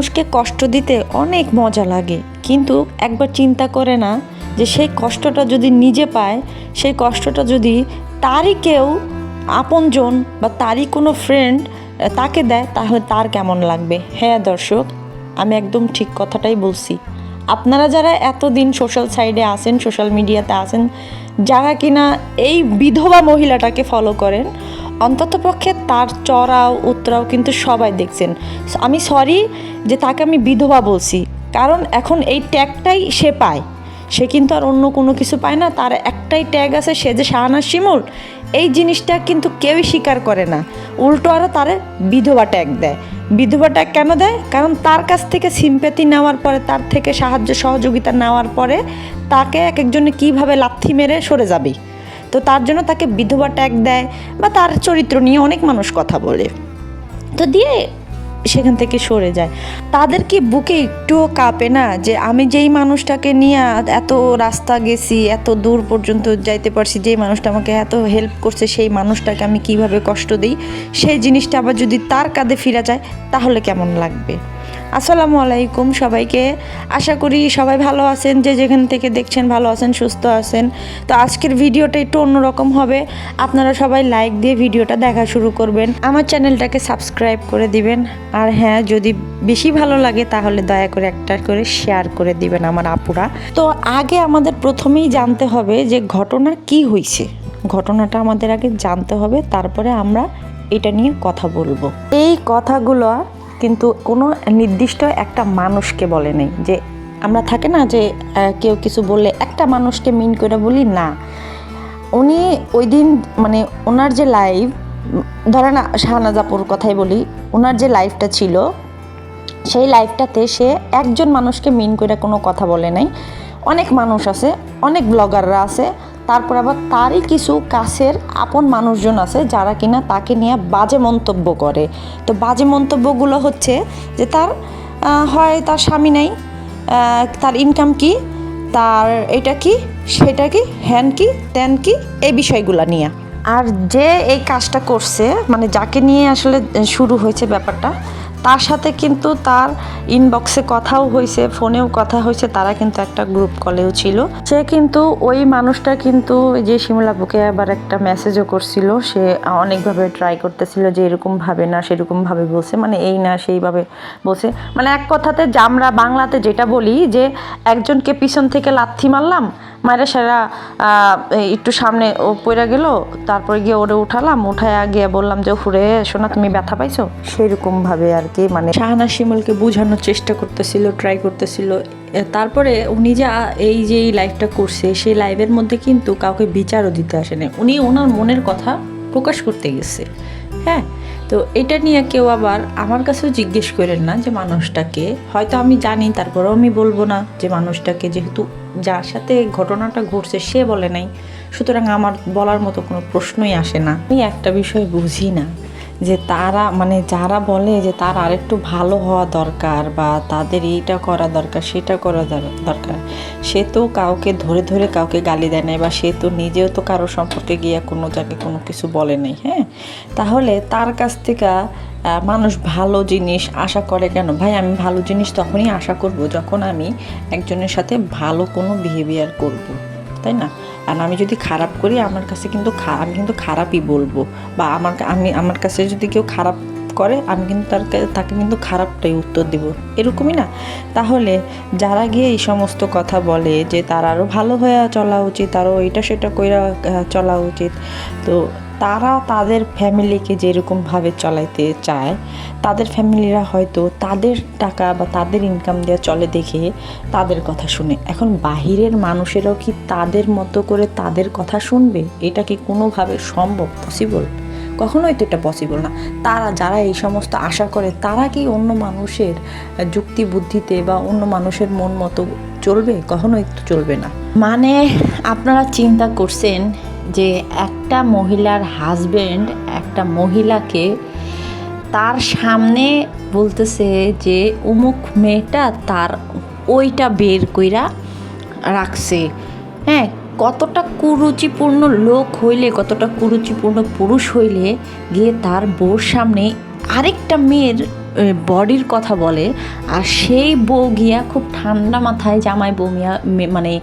মানুষকে কষ্ট দিতে অনেক মজা লাগে। কিন্তু একবার চিন্তা করে না যে সেই কষ্টটা যদি নিজে পায়, সেই কষ্টটা যদি তারই কেউ আপনজন বা তারই কোনো ফ্রেন্ড তাকে দেয়, তাহলে তার কেমন লাগবে? হ্যাঁ দর্শক, আমি একদম ঠিক কথাটাই বলছি। আপনারা যারা এতদিন সোশ্যাল সাইডে আসেন সোশ্যাল মিডিয়াতে আসেন যারা কিনা এই বিধবা মহিলাটাকে ফলো করেন অন্ততপক্ষে তার চড়াও উত্তরাও কিন্তু সবাই দেখছেন। আমি সরি যে তাকে আমি বিধবা বলছি, কারণ এখন এই ট্যাগটাই সে পায়। সে কিন্তু আর অন্য কোনো কিছু পায় না, তার একটাই ট্যাগ আছে, সে যে শাহানা শিমুল, এই জিনিসটা কিন্তু কেউই স্বীকার করে না। উল্টো আরও তারে বিধবা ট্যাগ দেয়। বিধবা ট্যাগ কেন দেয়? কারণ তার কাছ থেকে সিম্প্যাথি নেওয়ার পরে, তার থেকে সাহায্য সহযোগিতা নেওয়ার পরে, তাকে এক একজনে কীভাবে লাথি মেরে সরে যাবে? তো তার জন্য তাকে বিধবা ট্যাগ দেয় বা তার চরিত্র নিয়ে অনেক মানুষ কথা বলে। তো দিয়ে সেখান থেকে সরে যায়। তাদের কি বুকে একটুও কাঁপে না যে আমি যেই মানুষটাকে নিয়ে এত রাস্তা গেছি, এত দূর পর্যন্ত যাইতে পারছি, যেই মানুষটা আমাকে এত হেল্প করছে, সেই মানুষটাকে আমি কীভাবে কষ্ট দিই, সেই জিনিসটা আবার যদি তার কাঁধে ফিরা যায়, তাহলে কেমন লাগবে? আসসালামু আলাইকুম সবাইকে। আশা করি সবাই ভালো আছেন, যে যেখান থেকে দেখছেন ভালো আছেন, সুস্থ আছেন। তো আজকের ভিডিওটা একটু অন্যরকম হবে। আপনারা সবাই লাইক দিয়ে ভিডিওটা দেখা শুরু করবেন। আমার চ্যানেলটাকে সাবস্ক্রাইব করে দিবেন। আর হ্যাঁ যদি বেশি ভালো লাগে তাহলে দয়া করে একটা করে শেয়ার করে দিবেন আমার আপুরা। তো আগে আমাদের প্রথমেই জানতে হবে যে ঘটনা কি হয়েছে ঘটনাটা আমাদের আগে জানতে হবে, তারপরে আমরা এটা নিয়ে কথা বলব। এই কথাগুলো কিন্তু কোনো নির্দিষ্ট একটা মানুষকে বলে নেই যে, আমরা থাকে না যে কেউ কিছু বললে একটা মানুষকে মিন করে বলি, না। উনি ওই দিন মানে ওনার যে লাইভ ধরেন শাহনাজাপুর কথাই বলি, ওনার যে লাইফটা ছিল, সেই লাইফটাতে সে একজন মানুষকে মিন করে কোনো কথা বলে নাই। অনেক মানুষ আছে, অনেক ব্লগাররা আছে তারপর আবার তারই কিছু কাছের আপন মানুষজন আছে যারা কিনা তাকে নিয়ে বাজে মন্তব্য করে। তো বাজে মন্তব্যগুলো হচ্ছে যে তার হয় তার স্বামী নাই তার ইনকাম কি, তার এটা কি, সেটা কি, হ্যান কি, ত্যান কি, এই বিষয়গুলো নিয়ে। আর যে এই কাজটা করছে মানে যাকে নিয়ে আসলে শুরু হয়েছে ব্যাপারটা তার সাথে কিন্তু তার ইনবক্সে কথাও হয়েছে ফোনেও কথা হয়েছে তারা কিন্তু একটা গ্রুপ কলেও ছিল। সে কিন্তু ওই মানুষটা কিন্তু যে শিমুলাপুকে আবার একটা মেসেজও করছিল, সে অনেকভাবে ট্রাই করতেছিল যে এরকম ভাবে না, সেরকম ভাবে বলছে মানে এই না, সেইভাবে বলছে। মানে এক কথাতে যে আমরা বাংলাতে যেটা বলি যে, একজনকে পিছন থেকে লাথি মারলাম মায়েরা সেরা একটু সামনে ও পড়ে গেল তারপরে গিয়ে ওরে উঠালাম উঠায় গিয়ে বললাম যে ফুরে শোনা তুমি ব্যথা পাইছো? সেরকম ভাবে আর কি মানে শাহানা শিমুলকে বোঝানোর চেষ্টা করতেছিল ট্রাই করতেছিল। তারপরে উনি যা এই যে এই লাইভটা করছে সেই লাইভের মধ্যে কিন্তু কাউকে বিচারও দিতে আসেনি। উনি ওনার মনের কথা প্রকাশ করতে গেছে। হ্যাঁ? তো এটা নিয়ে কেউ আবার আমার কাছেও জিজ্ঞেস করেন না যে মানুষটাকে। হয়তো আমি জানি, তারপরেও আমি বলব না যে মানুষটাকে, যেহেতু যার সাথে ঘটনাটা ঘটছে সে বলে নাই। সুতরাং আমার বলার মতো কোনো প্রশ্নই আসে না। আমি একটা বিষয় বুঝি না। যে তারা মানে যারা বলে যে তার আরেকটু ভালো হওয়া দরকার বা তাদের এইটা করা দরকার, সেটা করা দর- দরকার, সে তো কাউকে ধরে ধরে কাউকে গালি দেয় নাই বা সে তো নিজেও তো কারও সম্পর্কে গিয়ে কোনো জায়গায় কোনো কিছু বলে নাই হ্যাঁ? তাহলে তার কাছ থেকে মানুষ ভালো জিনিস আশা করে কেন? ভাই, আমি ভালো জিনিস তখনই আশা করব যখন আমি একজনের সাথে ভালো কোনো বিহেভিয়ার করব, তাই না? আর আমি যদি খারাপ করি, আমার কাছে কিন্তু আমি কিন্তু খারাপই বলব। বা আমার আমি, আমার কাছে যদি কেউ খারাপ করে, আমি কিন্তু তার তাকে কিন্তু খারাপটাই উত্তর দেব। এরকমই না? তাহলে যারা গিয়ে এই সমস্ত কথা বলে যে তার আরও ভালো হয়ে চলা উচিত আরও এটা সেটা কইরা চলা উচিত, তো তারা তাদের ফ্যামিলিকে যেরকমভাবে চলাইতে চায়, তাদের ফ্যামিলিরা হয়তো তাদের টাকা বা তাদের ইনকাম দেওয়া চলে দেখে তাদের কথা শুনে। এখন বাহিরের মানুষেরাও কি তাদের মতো করে তাদের কথা শুনবে? এটা কি কোনোভাবে সম্ভব পসিবল কখনোই তো এটা পসিবল না। তারা যারা এই সমস্ত আশা করে, তারা কি অন্য মানুষের যুক্তি বুদ্ধিতে বা অন্য মানুষের মন মতো চলবে? কখনোই তো চলবে না। মানে আপনারা চিন্তা করছেন যে একটা মহিলার হাজব্যান্ড একটা মহিলাকে তার সামনে বলতেছে যে, অমুক মেয়েটা তার ওইটা বের কইরা রাখছে। হ্যাঁ কতটা কুরুচিপূর্ণ লোক হইলে, কতটা কুরুচিপূর্ণ পুরুষ হইলে গিয়ে তার বউর সামনে আরেকটা মেয়ের বডির কথা বলে, আর সেই বউ গিয়া খুব ঠান্ডা মাথায় জামাই বউ মিয়া মে- মানে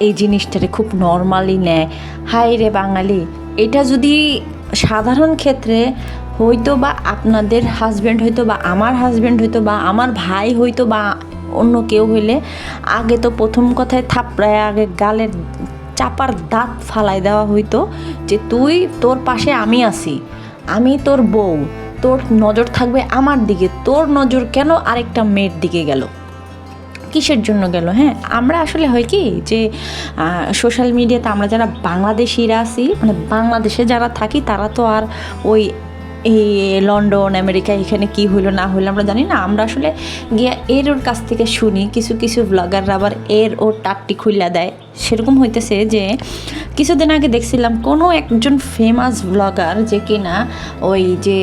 এই জিনিসটারে খুব নর্মালি নেয়। হাই রে বাঙালি, এটা যদি সাধারণ ক্ষেত্রে হয়তো বা আপনাদের হাজব্যান্ড হয়তো বা আমার হাজব্যান্ড হয়তো বা আমার ভাই হয়তো বা অন্য কেউ হইলে আগে তো প্রথম কথায় থাপড়ায়, আগে গালের চাপার দাঁত ফালাই দেওয়া হইতো যে, তুই তোর পাশে আমি আছি, আমি তোর বউ। তোর নজর থাকবে আমার দিকে। তোর নজর কেন আরেকটা মেয়ের দিকে গেল? কিসের জন্য গেল হ্যাঁ? আমরা আসলে হয় কি যে সোশ্যাল মিডিয়াতে আমরা যারা বাংলাদেশিরা আছি মানে বাংলাদেশে যারা থাকি, তারা তো আর ওই এই লন্ডন আমেরিকা এখানে কি হইল, না হইল, আমরা জানি না। আমরা আসলে গিয়া এর ওর কাছ থেকে শুনি। কিছু কিছু ব্লগাররা আবার এর ওর টাকটি খুইলা দেয়। সেরকম হইতেছে যে কিছুদিন আগে দেখছিলাম কোনো একজন ফেমাস ব্লগার যে কিনা ওই যে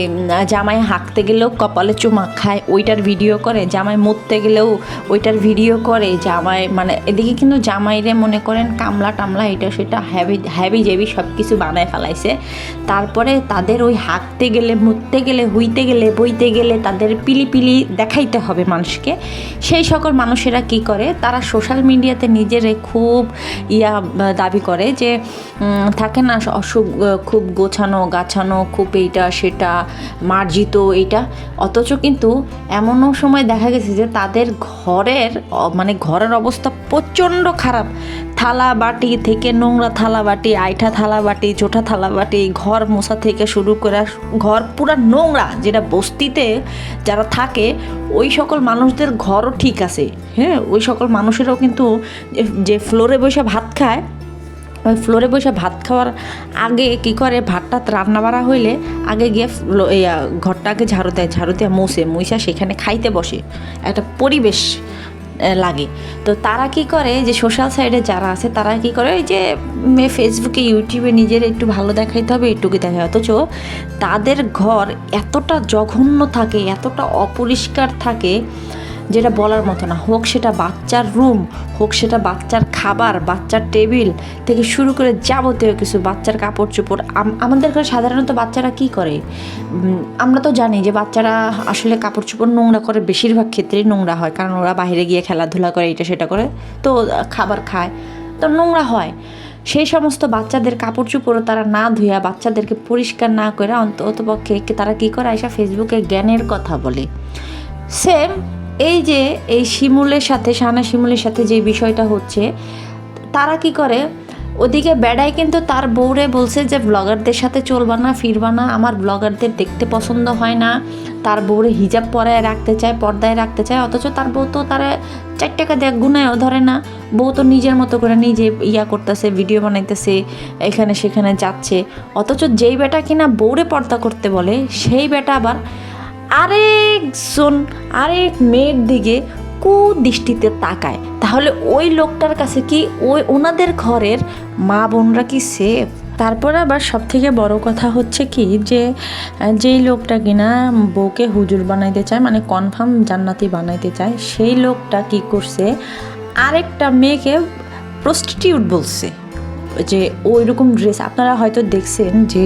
জামাই হাঁকতে গেলেও কপালে চুমা খায়, ওইটার ভিডিও করে, জামাই মরতে গেলেও ওইটার ভিডিও করে, জামাই মানে এদিকে কিন্তু জামাইরে মনে করেন কামলা টামলা এটা সেটা হ্যাবি হ্যাবি জেবি সব কিছু বানায় ফেলাইছে। তারপরে তাদের ওই হাঁকতে গেলে, মরতে গেলে, হইতে গেলে, বইতে গেলে তাদের পিলি পিলি দেখাইতে হবে মানুষকে। সেই সকল মানুষেরা কি করে? তারা সোশ্যাল মিডিয়াতে নিজেরে খুব ইয়া দাবি করে যে থাকে না, অসুখ খুব গোছানো, গাছানো, খুব এইটা, সেটা, মার্জিত এইটা। অথচ কিন্তু এমনও সময় দেখা গেছে যে তাদের ঘরের মানে ঘরের অবস্থা প্রচণ্ড খারাপ। থালা বাটি থেকে নোংরা থালা বাটি, আইঠা থালা বাটি, চোঠা থালা বাটি, ঘর মোছা থেকে শুরু করে ঘর পুরা নোংরা, যেটা বস্তিতে যারা থাকে, ওই সকল মানুষদের ঘরও ঠিক আছে। হ্যাঁ ওই সকল মানুষেরাও কিন্তু যে- ফ্লোরে বসে ভাত খায় ফ্লোরে বসে ভাত খাওয়ার আগে কি করে? ভাতটা রান্না বাড়া হইলে আগে গিয়ে ঘরটাকে ঝাড়ু দেয়, ঝাড়ু দিয়ে মুছে, মুইসা সেখানে খাইতে বসে। একটা পরিবেশ লাগে। তো তারা কি করে? যে সোশ্যাল সাইডে যারা আছে, তারা কি করে? ওই যে ফেসবুকে ইউটিউবে নিজের একটু ভালো দেখাইতে হবে, একটুকু দেখায় অথচ তাদের ঘর এতটা জঘন্য থাকে, এতটা অপরিষ্কার থাকে যেটা বলার মতো না, হোক সেটা বাচ্চার রুম হোক সেটা বাচ্চার খাবার, বাচ্চার টেবিল থেকে শুরু করে যাবতীয় কিছু বাচ্চার কাপড় চোপড় আম- আমাদের ঘরে সাধারণত বাচ্চারা কি করে? আমরা তো জানি যে বাচ্চারা আসলে কাপড় চোপড় নোংরা করে বেশিরভাগ ক্ষেত্রেই নোংরা হয়, কারণ ওরা বাইরে গিয়ে খেলাধুলা করে, এটা সেটা করে, তো খাবার খায়, তো নোংরা হয়। সেই সমস্ত বাচ্চাদের কাপড় চোপড়ও তারা না ধুয়া বাচ্চাদেরকে পরিষ্কার না করে অন্তত পক্ষে তারা কী করে, আইসা ফেসবুকে জ্ঞানের কথা বলে। সেম এই যে, এই শিমুলের সাথে সানা শিমুলের সাথে যে বিষয়টা হচ্ছে, তারা কি করে? ওদিকে বেড়াই কিন্তু তার বউরে বলছে যে, ব্লগারদের সাথে চলবা না, ফিরবা না, আমার ব্লগারদের দেখতে পছন্দ হয় না। তার বউরে হিজাব পরায় রাখতে চায়, পর্দায় রাখতে চায়, অথচ তার বউ তো তারা চার টাকা দেয় গুনায়ও ধরে না। বউ তো নিজের মতো করে নিজে ইয়া করতেছে, ভিডিও বানাইতেছে, এখানে সেখানে যাচ্ছে। অথচ যেই বেটা কিনা বউরে পর্দা করতে বলে, সেই বেটা আবার আরেকজন, আরেক মেয়ের দিকে কুদৃষ্টিতে তাকায়। তাহলে ওই লোকটার কাছে কি ওই ওনাদের ঘরের মা বোনরা কি সেফ তারপর আবার সব থেকে বড় কথা হচ্ছে কি যে, যেই লোকটা কিনা বউকে হুজুর বানাইতে চায় মানে কনফার্ম জান্নাতি বানাইতে চায়, সেই লোকটা কি করছে? আরেকটা মেয়েকে প্রস্টিটিউট বলছে। যে ওই রকম ড্রেস আপনারা হয়তো দেখছেন যে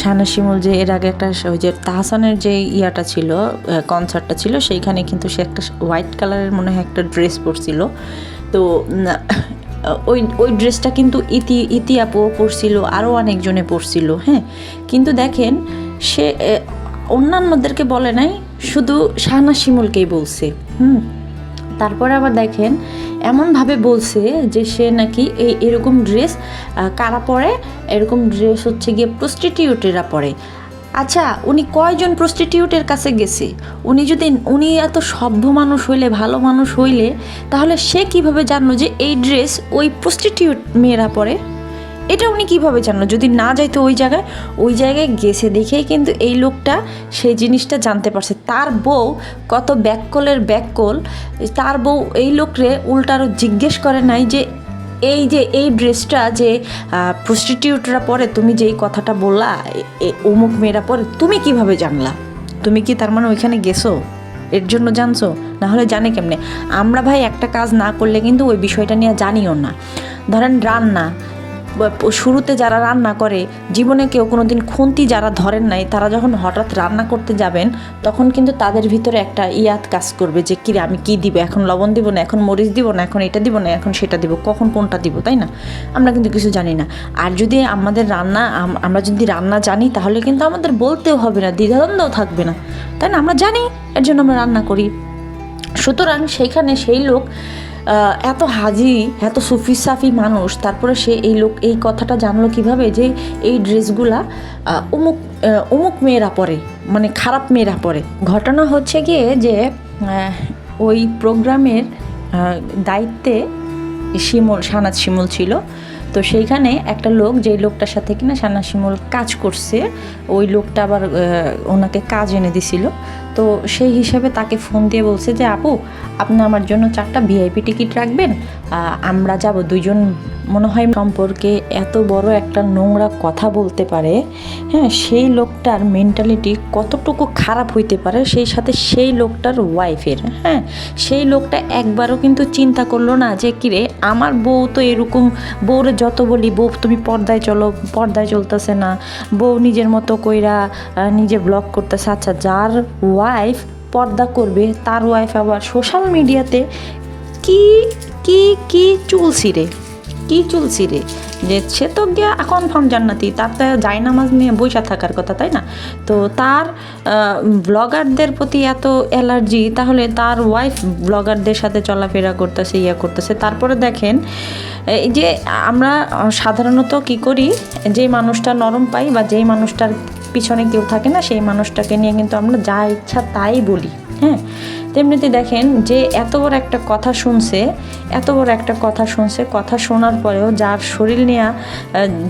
শাহানা শিমুল যে এর আগে একটা ওই যে তাহসানের যে ইয়াটা ছিল কনসার্টটা ছিল, সেইখানে কিন্তু সে একটা হোয়াইট কালারের মনে হয় একটা ড্রেস পরছিল। তো ওই ওই ড্রেসটা কিন্তু ইতি ইতি আপুও পরছিল, আরও অনেকজনে পরছিল হ্যাঁ? কিন্তু দেখেন, সে অন্যান্যদেরকে বলে নাই, শুধু শাহানা শিমুলকেই বলছে, হুম? তারপরে আবার দেখেন, এমনভাবে বলছে যে সে নাকি এই এরকম ড্রেস কারা পরে? এরকম ড্রেস হচ্ছে গিয়ে প্রস্টিটিউটেরা পরে। আচ্ছা উনি কয়জন প্রস্টিটিউটের কাছে গেছে? উনি যদি, উনি এত সভ্য মানুষ হইলে, ভালো মানুষ হইলে, তাহলে সে কীভাবে জানলো যে এই ড্রেস ওই প্রস্টিটিউট মেয়েরা পরে? এটা উনি কীভাবে জানলো? যদি না যাইতো ওই জায়গায় ওই জায়গায় গেছে দেখেই কিন্তু এই লোকটা সেই জিনিসটা জানতে পারছে। তার বউ কত ব্যাককলের ব্যাককল, তার বউ এই লোকরে উল্টারও জিজ্ঞেস করে নাই যে, এই যে এই ড্রেসটা যে প্রস্টিটিউটরা পরে, তুমি যেই কথাটা বললা অমুক মেয়েরা পরে, তুমি কীভাবে জানলা? তুমি কি তার মানে ওইখানে গেছো? এর জন্য জানছো? না হলে জানে কেমনে? আমরা ভাই একটা কাজ না করলে কিন্তু ওই বিষয়টা নিয়ে জানিও না। ধরেন রান্না শুরুতে যারা রান্না করে, জীবনে কেউ কোনো দিন খুন্তি যারা ধরেন নাই, তারা যখন হঠাৎ রান্না করতে যাবেন, তখন কিন্তু তাদের ভিতরে একটা ইয়াদ কাজ করবে যে, কিরে, আমি কি দিব? এখন লবণ দিব না? এখন মরিচ দিব না? এখন এটা দিব না? এখন সেটা দিব? কখন কোনটা দিব? তাই না? আমরা কিন্তু কিছু জানি না। আর যদি আমাদের রান্না আমরা যদি রান্না জানি, তাহলে কিন্তু আমাদের বলতেও হবে না, দ্বিধাদ্বন্দ্বও থাকবে না। তাই না? আমরা জানি, এর জন্য আমরা রান্না করি। সুতরাং সেইখানে সেই লোক এত হাজি, এত সুফি সাফি মানুষ, তারপরে সে এই লোক, এই কথাটা জানলো কীভাবে যে এই ড্রেসগুলা অমুক অমুক মেয়েরা পরে মানে খারাপ মেয়েরা পরে। ঘটনা হচ্ছে গিয়ে যে ওই প্রোগ্রামের দায়িত্বে শিমুল সানাদ শিমুল ছিল। তো সেইখানে একটা লোক যেই লোকটার সাথে কিনা সানা শিমুল কাজ করছে, ওই লোকটা আবার ওনাকে কাজ এনে দিছিল। তো সেই হিসাবে তাকে ফোন দিয়ে বলছে যে, আপু, আপনি আমার জন্য চারটা ভিআইপি টিকিট রাখবেন। আমরা যাব দুইজন। মনে হয় সম্পর্কে এত বড় একটা নোংরা কথা বলতে পারে। হ্যাঁ সেই লোকটার মেন্টালিটি কতটুকু খারাপ হইতে পারে, সেই সাথে সেই লোকটার ওয়াইফের। হ্যাঁ সেই লোকটা একবারও কিন্তু চিন্তা করল না যে, কিরে, আমার বউ তো এরকম বউরে যত বলি, বউ, তুমি পর্দায় চলো, পর্দায় চলতেছে না। বউ নিজের মতো কইরা নিজে ব্লগ করতেছে। আচ্ছা যার ওয়াইফ পর্দা করবে, তার ওয়াইফ আবার সোশ্যাল মিডিয়াতে কি কি কি চুল রে? কি চলছি রে? যে সে তো গিয়া কনফার্ম জান্নাতি, তার তো জায়নামাজ নিয়ে বৈশা থাকার কথা, তাই না? তো তার ব্লগারদের প্রতি এত অ্যালার্জি তাহলে তার ওয়াইফ ব্লগারদের সাথে চলাফেরা করতেছে, ইয়া করতেছে। তারপরে দেখেন, এই যে আমরা সাধারণত কি করি, যেই মানুষটা নরম পাই বা যেই মানুষটার পিছনে কেউ থাকে না, সেই মানুষটাকে নিয়ে কিন্তু আমরা যা ইচ্ছা তাই বলি। হ্যাঁ তেমনিতে দেখেন যে এত বড় একটা কথা শুনছে, এত বড় একটা কথা শুনছে, কথা শোনার পরেও যার শরীর নিয়ে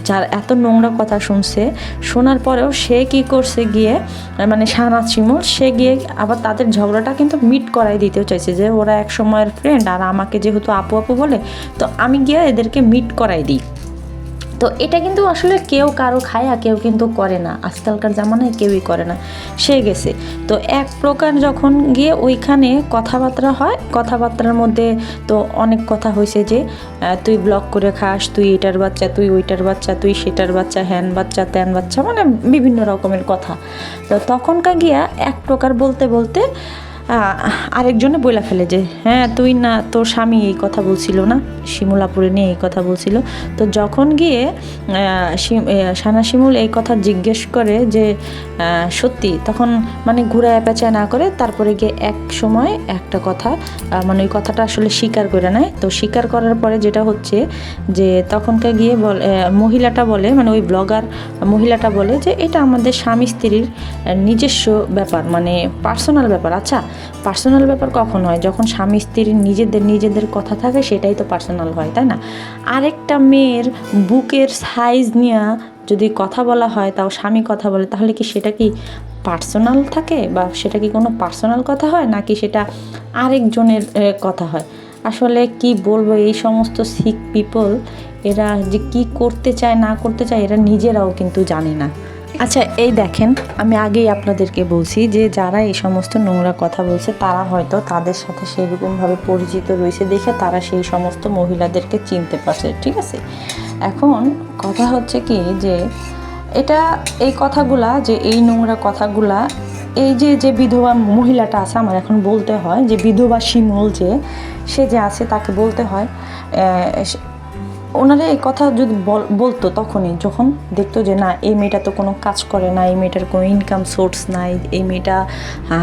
যার এত নোংরা কথা শুনছে, শোনার পরেও সে কি করছে গিয়ে মানে সানা শিমুল, সে গিয়ে আবার তাদের ঝগড়াটা কিন্তু মিট করাই দিতেও চাইছে যে ওরা এক সময়ের ফ্রেন্ড আর আমাকে যেহেতু আপু আপু বলে, তো আমি গিয়ে এদেরকে মিট করাই দিই। তো এটা কিন্তু আসলে কেউ কারও খায় আর কেউ কিন্তু করে না। আজকালকার জামানায় কেউই করে না। সে গেছে। তো এক প্রকার যখন গিয়ে ওইখানে কথাবার্তা হয়, কথাবার্তার মধ্যে তো অনেক কথা হয়েছে যে তুই ব্লক করে খাস, তুই এটার বাচ্চা, তুই ওইটার বাচ্চা, তুই সেটার বাচ্চা, হ্যান বাচ্চা, ত্যান বাচ্চা মানে বিভিন্ন রকমের কথা। তো তখনকার গিয়া এক প্রকার বলতে বলতে আরেকজনে বইলা ফেলে যে হ্যাঁ তুই না, তোর স্বামী এই কথা বলছিল না? শিমুলাপুরে নিয়ে এই কথা বলছিল। তো যখন গিয়ে সানা শিমুল এই কথা জিজ্ঞেস করে যে সত্যি? তখন মানে ঘুরায় পেঁচায় না করে তারপরে গিয়ে এক সময় একটা কথা মানে ওই কথাটা আসলে স্বীকার করে নেয়। তো স্বীকার করার পরে যেটা হচ্ছে যে তখনকে গিয়ে বল মহিলাটা বলে মানে ওই ব্লগার মহিলাটা বলে যে, এটা আমাদের স্বামী স্ত্রীর নিজস্ব ব্যাপার মানে পার্সোনাল ব্যাপার। আচ্ছা পার্সোনাল ব্যাপার কখন হয়? যখন স্বামী স্ত্রীর নিজেদের নিজেদের কথা থাকে, সেটাই তো পার্সোনাল হয়, তাই না? আরেকটা মেয়ের বুকের সাইজ নিয়ে যদি কথা বলা হয়, তাও স্বামী কথা বলে, তাহলে কি সেটা কি পার্সোনাল থাকে? বা সেটা কি কোনো পার্সোনাল কথা হয়, নাকি সেটা আরেকজনের কথা হয়? আসলে কি বলব, এই সমস্ত শিখ পিপল এরা যে কি করতে চায়, না করতে চায়, এরা নিজেরাও কিন্তু জানে না। আচ্ছা এই দেখেন, আমি আগেই আপনাদেরকে বলছি যে যারা এই সমস্ত নোংরা কথা বলছে, তারা হয়তো তাদের সাথে সেরকমভাবে পরিচিত রয়েছে দেখে তারা সেই সমস্ত মহিলাদেরকে চিনতে পারছে, ঠিক আছে? এখন কথা হচ্ছে কি যে এটা, এই কথাগুলা যে এই নোংরা কথাগুলা, এই যে যে বিধবা মহিলাটা আছে, আমার এখন বলতে হয় যে বিধবা শিমুল যে, সে যে আছে তাকে বলতে হয় ওনারা এই কথা যদি বল- বলতো তখনই, যখন দেখতো যে না, এই মেয়েটা তো কোনো কাজ করে না, এই মেয়েটার কোনো ইনকাম সোর্স নাই, এই মেয়েটা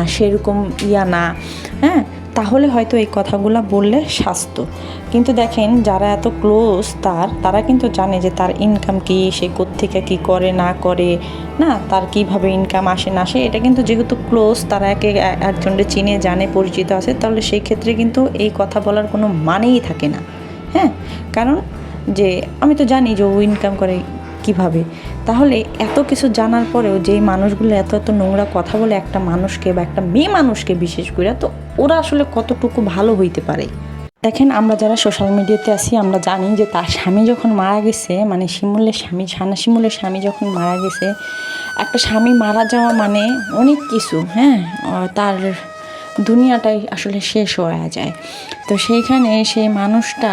সেরকম ইয়া না হ্যাঁ? তাহলে হয়তো এই কথাগুলো বললে স্বাস্থ্য কিন্তু দেখেন, যারা এত ক্লোজ তার, তারা কিন্তু জানে যে তার ইনকাম কি, সে কোত্থেকে কি করে, না করে, না? তার কীভাবে ইনকাম আসে, না আসে, এটা কিন্তু যেহেতু ক্লোজ তারা একে একজনকে চিনে, জানে, পরিচিত আছে, তাহলে সেই ক্ষেত্রে কিন্তু এই কথা বলার কোনো মানেই থাকে না হ্যাঁ? কারণ যে আমি তো জানি যে ও ইনকাম করে কীভাবে। তাহলে এত কিছু জানার পরেও যেই মানুষগুলো এত এত নোংরা কথা বলে একটা মানুষকে বা একটা মেয়ে মানুষকে বিশেষ করে, তো ওরা আসলে কতটুকু ভালো হইতে পারে? দেখেন, আমরা যারা সোশ্যাল মিডিয়াতে আছি, আমরা জানি যে তার স্বামী যখন মারা গেছে মানে শিমুলের স্বামী, সানা শিমুলের স্বামী যখন মারা গেছে, একটা স্বামী মারা যাওয়া মানে অনেক কিছু হ্যাঁ? তার দুনিয়াটাই আসলে শেষ হয়ে যায়। তো সেইখানে সেই মানুষটা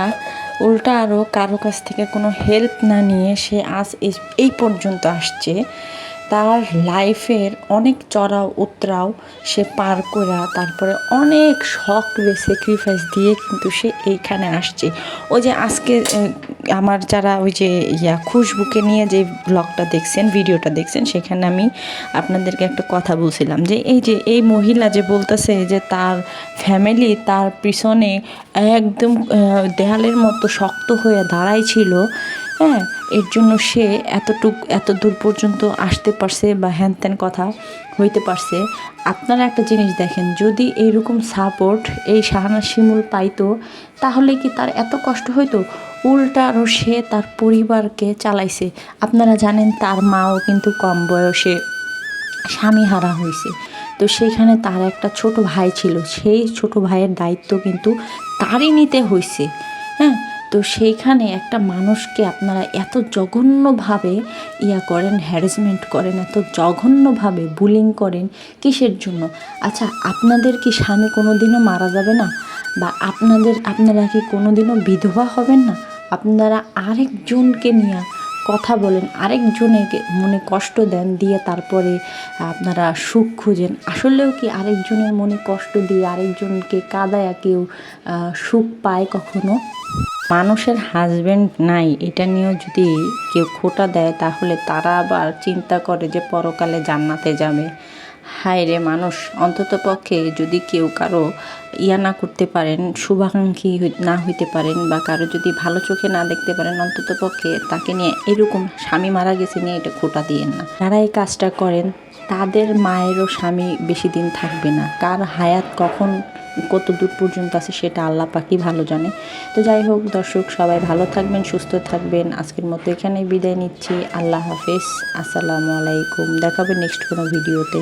উল্টা আরও কারও কাছ থেকে কোনো হেল্প না নিয়ে সে আজ এই- পর্যন্ত আসছে। তার লাইফের অনেক চড়াও উতরাও সে পার করা, তারপরে অনেক শখ স্যাক্রিফাইস দিয়ে কিন্তু সে এইখানে আসছে। ওই যে আজকে আমার যারা ওই যে ইয়া খুশবুকে নিয়ে যে ব্লগটা দেখছেন, ভিডিওটা দেখছেন, সেখানে আমি আপনাদেরকে একটা কথা বলছিলাম যে এই যে এই মহিলা যে বলতেছে যে তার ফ্যামিলি তার পিছনে একদম দেয়ালের মতো শক্ত হয়ে দাঁড়াই ছিল হ্যাঁ এর জন্য সে এতটুক, এত দূর পর্যন্ত আসতে পারছে বা হ্যান ত্যান কথা হইতে পারছে। আপনারা একটা জিনিস দেখেন, যদি এইরকম সাপোর্ট এই শাহানা শিমুল পাইতো, তাহলে কি তার এত কষ্ট হইতো? উল্টা আরও সে তার পরিবারকে চালাইছে। আপনারা জানেন তার মাও কিন্তু কম বয়সে স্বামী হারা হয়েছে তো সেইখানে তার একটা ছোট ভাই ছিল। সেই ছোট ভাইয়ের দায়িত্ব কিন্তু তারই নিতে হয়েছে হ্যাঁ তো সেইখানে একটা মানুষকে আপনারা এত জঘন্যভাবে ইয়া করেন হ্যারাসমেন্ট করেন, এত জঘন্যভাবে বুলিং করেন কিসের জন্য? আচ্ছা আপনাদের কি স্বামী কোনো দিনও মারা যাবে না? বা আপনাদের, আপনারা কি কোনো দিনও বিধবা হবেন না? আপনারা আরেকজনকে নিয়ে কথা বলেন আরেকজনেরকে মনে কষ্ট দেন, দিয়ে তারপরে আপনারা সুখ খুঁজেন। আসলেও কি আরেকজনের মনে কষ্ট দিয়ে আরেকজনকে কাদায়া কেউ সুখ পায় কখনো? মানুষের হাজবেন্ড নাই, এটা নিয়েও যদি কেউ খোটা দেয়, তাহলে তারা আবার চিন্তা করে যে পরকালে জান্নাতে যাবে। হায় রে মানুষ, অন্তত পক্ষে যদি কেউ কারও ইয়া না করতে পারেন, শুভাকাঙ্ক্ষী না হইতে পারেন বা কারও যদি ভালো চোখে না দেখতে পারেন, অন্তত পক্ষে তাকে নিয়ে এরকম স্বামী মারা গেছে নিয়ে এটা খোটা দিয়েন না। যারা এই কাজটা করেন, তাদের মায়েরও স্বামী বেশি দিন থাকবে না। কার হায়াত কখন কত দূর পর্যন্ত আছে সেটা আল্লাহ পাকি ভালো জানে। তো যাই হোক, দর্শক, সবাই ভালো থাকবেন, সুস্থ থাকবেন। আজকের মতো এখানেই বিদায় নিচ্ছি। আল্লাহ হাফেজ। আসসালামু আলাইকুম। দেখাবে নেক্সট কোনো ভিডিওতে